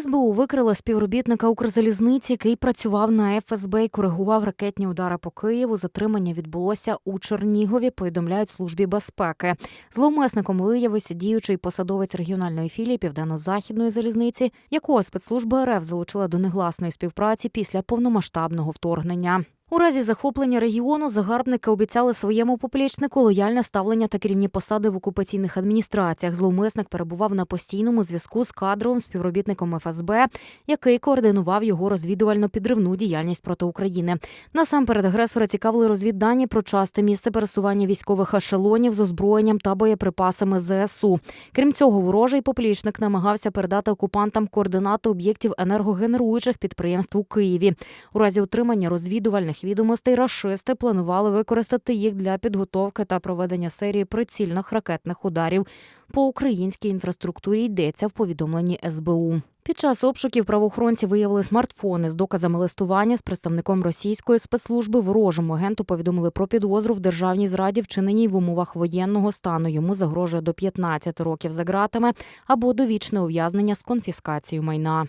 СБУ викрила співробітника Укрзалізниці, який працював на ФСБ і коригував ракетні удари по Києву. Затримання відбулося у Чернігові. Повідомляють службі безпеки. Зловмисником виявився діючий посадовець регіональної філії південно-західної залізниці, якого спецслужба РФ залучила до негласної співпраці після повномасштабного вторгнення. У разі захоплення регіону загарбники обіцяли своєму поплічнику лояльне ставлення та керівні посади в окупаційних адміністраціях. Зловмисник перебував на постійному зв'язку з кадровим співробітником ФСБ, який координував його розвідувально-підривну діяльність проти України. Насамперед агресора цікавили розвіддані про часте місце пересування військових ешелонів з озброєнням та боєприпасами ЗСУ. Крім цього, ворожий поплічник намагався передати окупантам координати об'єктів енергогенеруючих підприємств у Києві. У разі отримання розвідувальних відомостей рашисти планували використати їх для підготовки та проведення серії прицільних ракетних ударів по українській інфраструктурі. Йдеться в повідомленні СБУ. Під час обшуків правоохоронці виявили смартфони з доказами листування з представником російської спецслужби. Ворожому агенту повідомили про підозру в державній зраді, вчиненій в умовах воєнного стану. Йому загрожує до 15 років за ґратами або довічне ув'язнення з конфіскацією майна.